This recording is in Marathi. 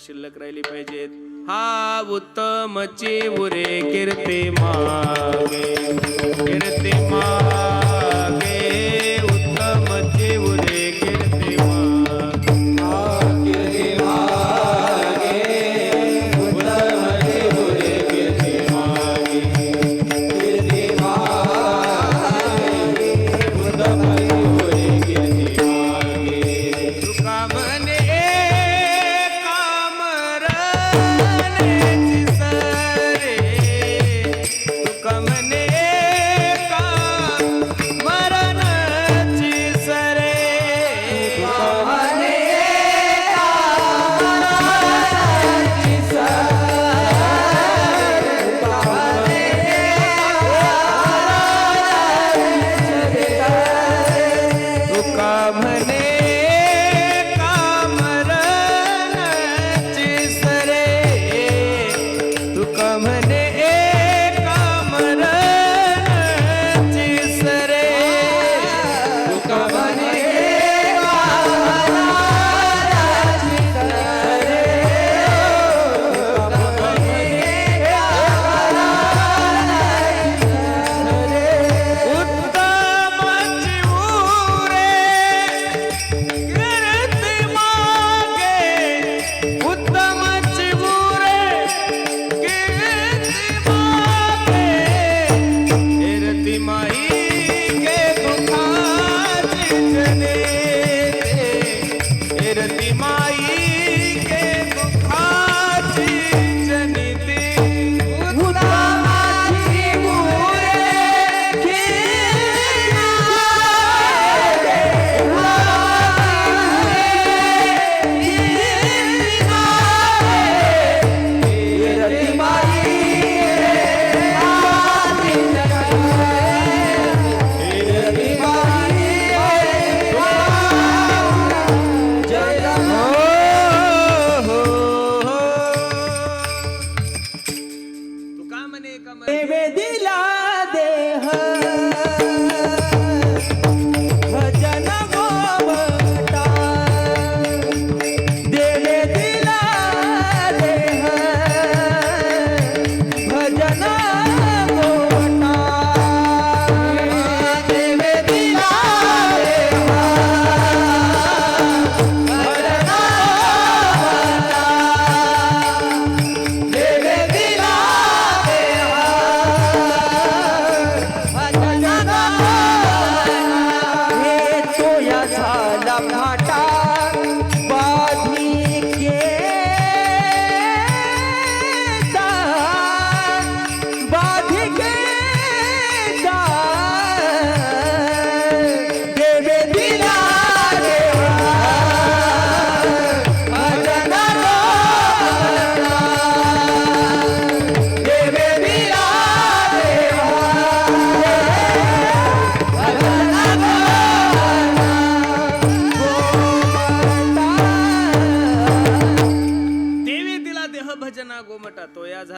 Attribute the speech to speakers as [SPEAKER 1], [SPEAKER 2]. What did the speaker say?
[SPEAKER 1] शिल्लक राहिली पाहिजेत. हा उत्तम उरे कीर्ती मागे ने दिला दे हाँ that way